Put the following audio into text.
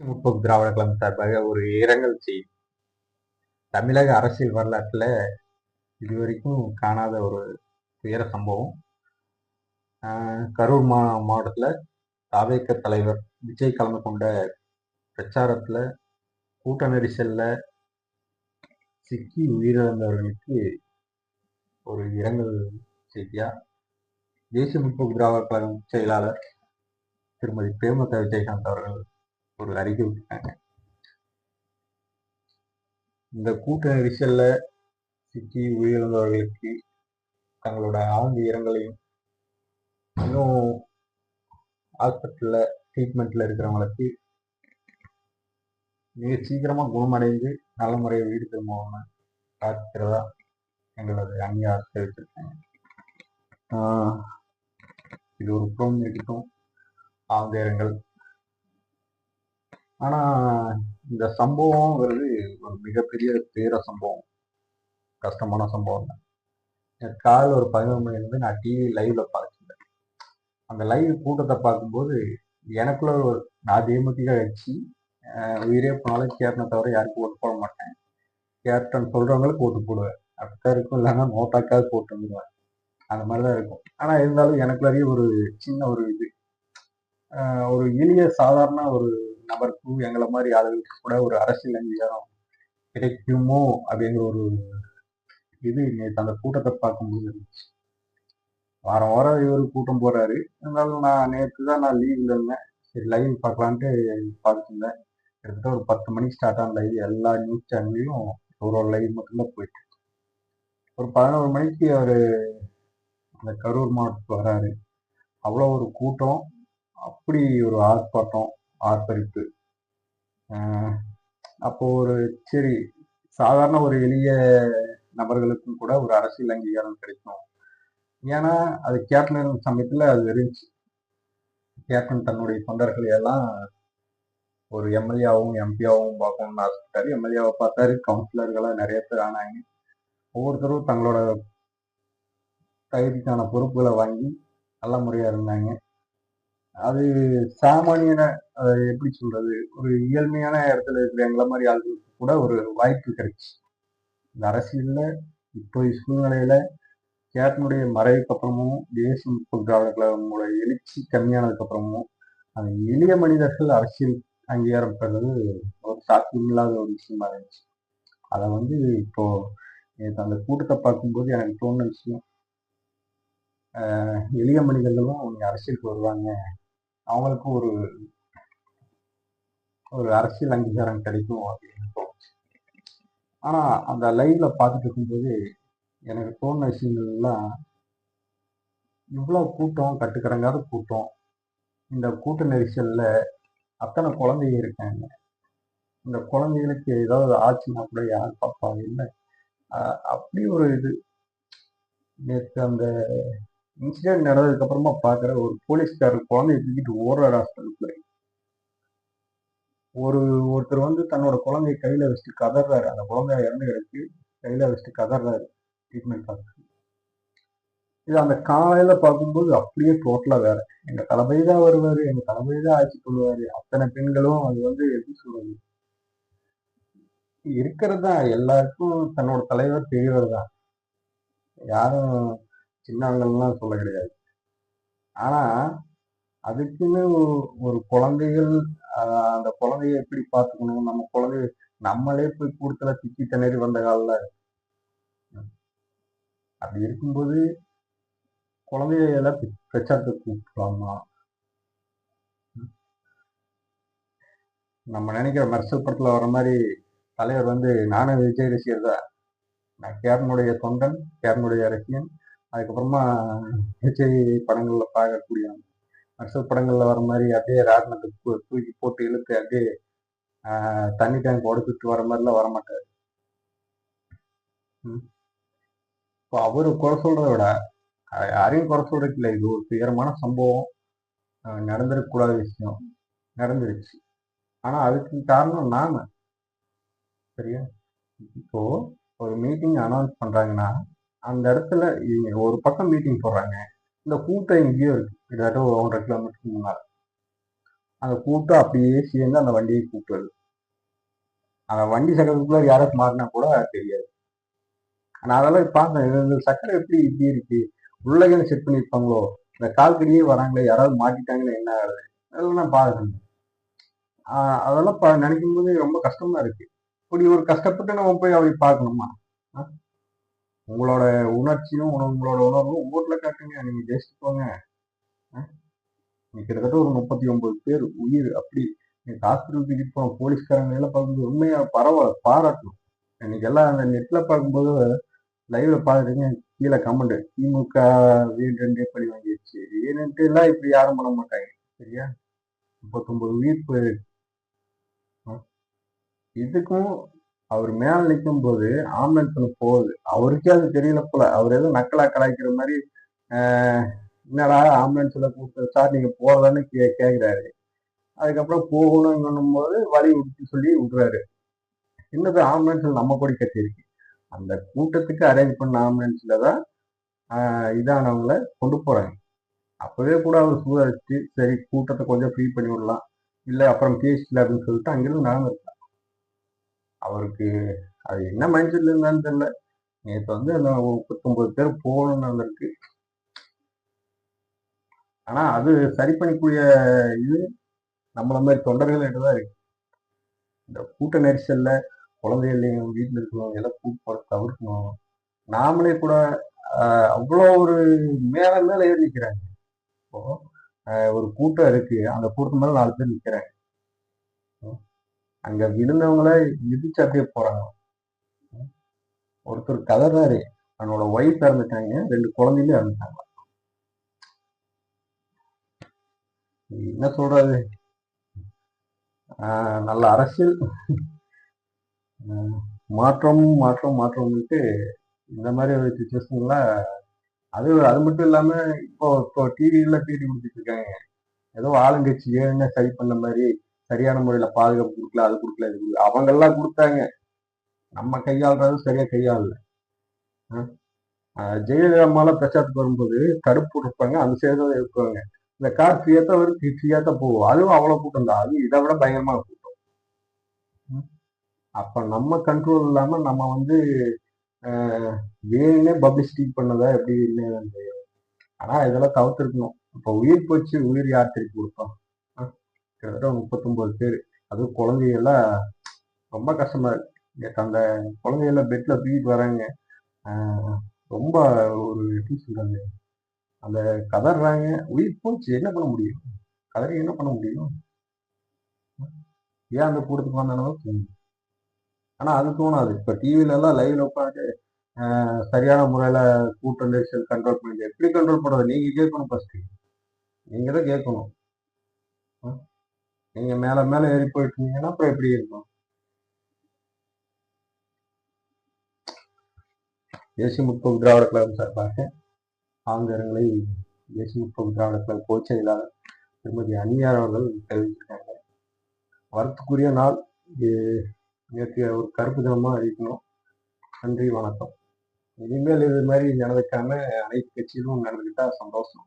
முற்போக்கு திராவிட கழகம் சார்பாக ஒரு இரங்கல் செய்தி. தமிழக அரசியல் வரலாற்றில் இதுவரைக்கும் காணாத ஒரு துயர சம்பவம். கரூர் மா மாவட்டத்தில் தாவேக்க தலைவர் விஜய் கலந்து கொண்ட பிரச்சாரத்தில் கூட்ட நெரிசலில் சிக்கி உயிரிழந்தவர்களுக்கு ஒரு இரங்கல் செய்தியா? தேசிய முற்போக்கு திராவிட கழகம் செயலாளர் திருமதி பிரேமலதா விஜயகாந்த் அவர்கள் ஒரு அறிக்கை விட்டாங்க இந்த கூட்ட நெரிசல்ல சிக்கி உயிரிழந்தவர்களுக்கு தங்களோட ஆழ்ந்த இரங்கலையும் இன்னும் ஹாஸ்பிட்டல்ல ட்ரீட்மெண்ட்ல இருக்கிறவங்களுக்கு மிக சீக்கிரமா குணமடைந்து நல்ல முறையை வீடு திரும்பணும்னு பிரார்த்திக்கிறதா எங்களது அங்கீகாரம் தெரிவிச்சிருக்காங்க இது ஒரு புறம் இருக்கட்டும். ஆழ்ந்த இரங்கல். ஆனா இந்த சம்பவம்ங்கிறது ஒரு மிகப்பெரிய பேர சம்பவம். கஷ்டமான சம்பவம் தான். எனக்கு காலையில் ஒரு பதினொரு மணிலேருந்து நான் டிவி லைவ்ல பார்த்துருந்தேன். அந்த லைவ் கூட்டத்தை பார்க்கும்போது எனக்குள்ள ஒரு நான் தேமுதிக கட்சி உயிரே போனாலும் கேப்டனை தவிர யாருக்கும் ஓட்டு போட மாட்டேன். கேப்டன் சொல்றவங்களுக்கு ஓட்டு போடுவேன். அப்படித்தான் இருக்கும் இல்லைன்னா நோட்டாக்காவது போட்டு வந்துடுவேன் அந்த மாதிரி தான் இருக்கும். ஆனால் இருந்தாலும் எனக்குள்ளேயே ஒரு சின்ன ஒரு இது. ஒரு எளிய சாதாரண ஒரு நபருக்கும் எங்களை மாதிரி ஆளுகளுக்கு கூட ஒரு அரசியல் அங்கீகாரம் கிடைக்குமோ அப்படிங்கிற ஒரு இது நேற்று அந்த கூட்டத்தை பார்க்கும்போது இருந்துச்சு. வாரம் வாரம் இவர் கூட்டம் போறாரு. இருந்தாலும் நான் நேற்று தான் நான் லீவ்ல இருந்தேன். சரி லைவ் பார்க்கலான்ட்டு பார்த்துருந்தேன் கிட்டத்தட்ட ஒரு பத்து மணிக்கு ஸ்டார்ட் ஆன லைவ் எல்லா நியூஸ் சேனல்லையும் ஒரு ஒரு லைவ் மட்டும்தான் போயிட்டு ஒரு பதினோரு மணிக்கு அவர் அந்த கரூர் மாவட்டத்துக்கு வராரு. அவ்வளோ ஒரு கூட்டம். அப்படி ஒரு ஆர்ப்பாட்டம். ஆர்ப்பரிப்பு. அப்போது அப்போ ஒரு சரி சாதாரண ஒரு எளிய நபர்களுக்கும் கூட ஒரு அரசியல் அங்கீகாரம் கிடைக்கும். ஏன்னா அது கேப்டன் சமயத்தில் அது இருந்துச்சு. கேப்டன் தன்னுடைய தொண்டர்களை எல்லாம் ஒரு எம்எல்ஏவும் எம்பியாவும் பார்க்கணும்னு ஆசைப்பட்டாரு. எம்எல்ஏவை பார்த்தாரு கவுன்சிலர்களாக நிறைய பேர் ஆனாங்க. ஒவ்வொருத்தரும் தங்களோட தகுதிக்கான பொறுப்புகளை வாங்கி நல்ல முறையாக இருந்தாங்க. அது சாமானியன அதை எப்படி சொல்றது ஒரு இயல்மையான இடத்துல இருக்கிற எங்களை மாதிரி ஆளுகளுக்கு கூட ஒரு வாய்ப்பு கிடைச்சு. இந்த அரசியல்ல இப்போ சூழ்நிலையில கேப்டனுடைய மறைவுக்கு அப்புறமும் தேசம் திராவிடர்களோட எழுச்சி கம்மியானதுக்கு அப்புறமும் அந்த எளிய மனிதர்கள் அரசியல் அங்கீகாரம் பெறது ஒரு சாத்தியமில்லாத ஒரு விஷயமா இருந்துச்சு. அதை வந்து இப்போ அந்த கூட்டத்தை பார்க்கும்போது எனக்கு தோணுன விஷயம் எளிய மனிதர்களும் அவங்க அரசியலுக்கு வருவாங்க. அவங்களுக்கும் ஒரு ஒரு அரசியல் அங்கீகாரம் கிடைக்கும் அப்படின்னு தோணுச்சு. ஆனா அந்த லைவ்ல பார்த்துட்டு இருக்கும்போது எனக்கு தோணுன விஷயங்கள்லாம் இவ்வளவு கூட்டம் கட்டுக்கடங்காத கூட்டம். இந்த கூட்ட நெரிசல்ல அத்தனை குழந்தைங்க இருக்காங்க. இந்த குழந்தைகளுக்கு ஏதாவது ஆச்சுன்னா கூட யார் பார்ப்பாங்க இல்லை அப்படி ஒரு இது. நேற்று அந்த இன்சிடென்ட் நடந்ததுக்கு அப்புறமா பாக்குற ஒரு போலீஸ்காரர் குழந்தைய தூக்கிட்டு ஓடுறாரு ஹாஸ்பிட்டலுக்குள்ள ஒரு ஒருத்தர் வந்து தன்னோட குழந்தைய கையில வச்சுட்டு கதறாரு. அந்த குழந்தைய இறந்து கிடக்கு கையில வச்சுட்டு கதறாரு ட்ரீட்மெண்ட் பார்த்து இது அந்த காலையில பார்க்கும்போது அப்படியே டோட்டலா வேற. எங்க தளபதி தான் வருவாரு எங்க தளபதி தான் ஆட்சி சொல்லுவாரு அத்தனை பெண்களும் அது வந்து எப்படி சொல்றது? இருக்கிறது தான். எல்லாருக்கும் தன்னோட தலைவர் பெரியவர் தான் யாரும் சின்னவங்கள்லாம் சொல்ல கிடையாது. ஆனா அதுக்குன்னு ஒரு- ஒரு குழந்தைகள் அந்த குழந்தைய எப்படி பார்த்துக்கணும்? நம்ம குழந்தைய நம்மளே போய் கூடத்துல திக்கி திணறி வந்த காலில் அப்படி இருக்கும்போது குழந்தையெல்லாம் பிரச்சாரத்தை கூப்பிடலாமா? நம்ம நினைக்கிற மர்சல் படத்தில் வர மாதிரி தலைவர் வந்து நானும் விஜய் ரசிகர் தான் நான் கேரனுடைய தொண்டன் கேரனுடைய ரசிகன் அதுக்கப்புறமா ஹெச்ஐ படங்கள்ல பார்க்கக்கூடிய நக்சல் படங்கள்ல வர மாதிரி அப்படியே ராட்டினத்தை தூக்கி போட்டு இழுத்து அப்படியே தண்ணி டேங்க் உடச்சிட்டு வர மாதிரிலாம் வரமாட்டார். இப்போ அவரு குறை சொல்கிறத விட யாரையும் குறை சொல்றதுக்கு இல்லை இது ஒரு துயரமான சம்பவம். நடந்திருக்கக்கூடாத விஷயம். நடந்துருச்சு. ஆனால் அதுக்கு காரணம் நாம சரியா? இப்போ ஒரு மீட்டிங் அனௌன்ஸ் பண்றாங்கன்னா அந்த இடத்துல இவங்க ஒரு பக்கம் மீட்டிங் போடுறாங்க. இந்த கூட்டம் எங்கேயோ இருக்கு. கிட்டத்தட்ட ஒரு ஒன்றரை கிலோமீட்டருக்கு முன்னால். அந்த கூட்டம் அப்படியே சேர்ந்து அந்த வண்டியை கூப்பிடுறது அந்த வண்டி சக்கரத்துக்குள்ள யாராவது மாறினா கூட தெரியாது. நான் அதெல்லாம் பார்த்தேன் இது இந்த சக்கரை எப்படி இப்படி இருக்கு? உள்ளகன்னு செட் பண்ணியிருப்பாங்களோ? இந்த கால்கடியே வராங்களே யாராவது மாட்டிட்டாங்கன்னு என்ன ஆகுது? அதெல்லாம் நான் பார்க்கணும் அதெல்லாம் ப நினைக்கும் போது ரொம்ப கஷ்டமா இருக்கு. இப்படி ஒரு கஷ்டப்பட்டு நம்ம போய் அவரை பார்க்கணுமா? ஆ? உங்களோட உணர்ச்சியும் உங்களோட உணர்வும் ஊர்ல காட்டுங்க. நீங்க ஜெயிச்சுட்டு போங்க. ஆ? கிட்டத்தட்ட ஒரு முப்பத்தி ஒன்பது பேர் உயிர். அப்படி நீங்கள் ஹாஸ்பிட்டல் தூக்கிட்டு போன போலீஸ்காரங்க எல்லாம் பார்க்கும்போது உண்மையா பரவாயில்ல பாராட்டணும். இன்னைக்கு எல்லாம் அந்த நெட்ல பார்க்கும்போது லைவ்ல பாக்குறீங்க கீழே கமெண்ட் திமுக வீடு ரெண்டே படி வாங்கிடுச்சு. ஏன்னுட்டு எல்லாம் இப்படி யாரும் பண்ண மாட்டாங்க. சரியா? முப்பத்தொன்பது உயிர் போயிருக்கு. ஆ? இதுக்கும் அவர் மேல நிற்கும் போது ஆம்புலன்ஸ் போகுது. அவருக்கே அது தெரியல போல. அவர் ஏதோ நக்கலா கலாய்க்கிற மாதிரி என்னடா ஆம்புலன்ஸ்ல கூப்பிட்டு சார் நீங்க போறதான்னு கே கேட்கிறாரு அதுக்கப்புறம் போகணும்னும் போது வழி விட்டு சொல்லி விடுறாரு. இன்னது ஆம்புலன்ஸ்ல நம்ம கொடி கட்டியிருக்கு அந்த கூட்டத்துக்கு அரேஞ்ச் பண்ண ஆம்புலன்ஸ்ல தான் ஆஹ், இதானவங்கள கொண்டு போறாங்க. அப்பவே கூட அவர் சூழலிச்சு சரி கூட்டத்தை கொஞ்சம் ஃப்ரீ பண்ணி விடலாம். இல்லை அப்புறம் பேசல அப்படின்னு சொல்லிட்டு அங்கிருந்து நடந்திருக்கலாம் அவருக்கு அது என்ன மைண்ட் இருந்தான்னு இருந்தாலும் தெரியல. நேற்று வந்து அந்த முப்பத்தொன்பது பேர் போகணும்னு வந்திருக்கு. ஆனால் அது சரி பண்ணிக்கூடிய இது நம்மள மாதிரி தொண்டர்கள் தான் இருக்கு. இந்த கூட்ட நெரிசலில் குழந்தைகளையும் வீட்டில் இருக்கிறவங்க எல்லாம் கூட்டு தவிர்க்கணும். நாமளே கூட அவ்வளோ ஒரு மேலே மேலே ஏறி நிற்கிறாங்க இப்போ ஒரு கூட்டம் இருக்கு. அந்த கூட்டம் மேலே நாலு பேர் நிற்கிறாங்க அங்க விழுந்தவங்கள மிதிச்சு அப்படியே போறாங்க. ஒருத்தர் கதறாரு. தன்னோட ஒய்ஃப் இறந்துட்டாங்க. ரெண்டு குழந்தைகளும் இறந்துட்டாங்க. என்ன சொல்றது? நல்ல அரசியல். மாற்றம் மாற்றம் மாற்றம்னுட்டு இந்த மாதிரி ஒரு சுச்சுவேஷன்ல அது அது மட்டும் இல்லாம இப்போ இப்போ டிவியில தேடி கொடுத்துட்டு இருக்காங்க. ஏதோ ஆளுங்கட்சி ஏன்னு சரி பண்ண மாதிரி சரியான முறையில பாதுகாப்பு கொடுக்கல அது கொடுக்கல இது கொடுக்கல. அவங்க எல்லாம் கொடுத்தாங்க. நம்ம கையாளுறது சரியா கையாளல. ஜெயலலிதா மேல பிரச்சாரத்துக்கு வரும்போது கருப்பு இருப்பாங்க அந்த சைடு இருப்பாங்க. இந்த கார் ஃப்ரீயாக தான் வரும் ஃப்ரீயா தான் போகும். அதுவும் அவ்வளவு கூட்டம் தான். அது இதை விட பயங்கரமாக கூட்டம். ம். அப்ப நம்ம கண்ட்ரோல் இல்லாம நம்ம வந்து ஆஹ் பப்ளிசிட்டி பண்ணதா எப்படி இல்லைன்னு தெரியும் ஆனா இதெல்லாம் தவிர்த்துருக்கணும். இப்போ உயிர் போச்சு உயிர் யார் திருப்பி கொடுப்பான் கிட்டத்தட்ட முப்பத்தொம்போது பேர். அதுவும் குழந்தைகள்லாம் ரொம்ப கஷ்டமா இருக்கு. அந்த குழந்தைகள்லாம் பெட்ல தூக்கிட்டு வராங்க ரொம்ப ஒரு எப்படி சொல்றாங்க அந்த கதறாங்க உயிர் போச்சு. என்ன பண்ண முடியும்? கதறி என்ன பண்ண முடியும்? ஏன் அந்த கூட்டத்துக்கு வந்தானோ தோணும் ஆனா அது தோணாது. இப்ப டிவில எல்லாம் லைவ்ல உட்காந்து சரியான முறையில கூட்ட நெரிசல் கண்ட்ரோல் பண்ணி எப்படி கண்ட்ரோல் பண்றது? நீங்க கேட்கணும் ஃபர்ஸ்ட் நீங்க தான் கேட்கணும். நீங்க மேல மேல ஏறி போயிட்டு இருந்தீங்கன்னா அப்புறம் எப்படி இருக்கும்? தேசிய முற்போக்கு திராவிட கழகம் சார்பாக ஆங்கரங்களை தேசிய முற்போக்கு திராவிட கழக பொதுச் செயலாளர் திருமதி அனியார் அவர்கள் தெரிவிச்சிருக்காங்க வரத்துக்குரிய நாள். நேற்று ஒரு கருப்பு தினமா அறிவிக்கணும். நன்றி வணக்கம். இனிமேல் இது மாதிரி நடந்துக்காம அனைத்து கட்சியிலும் நடந்துக்கிட்டா சந்தோஷம்.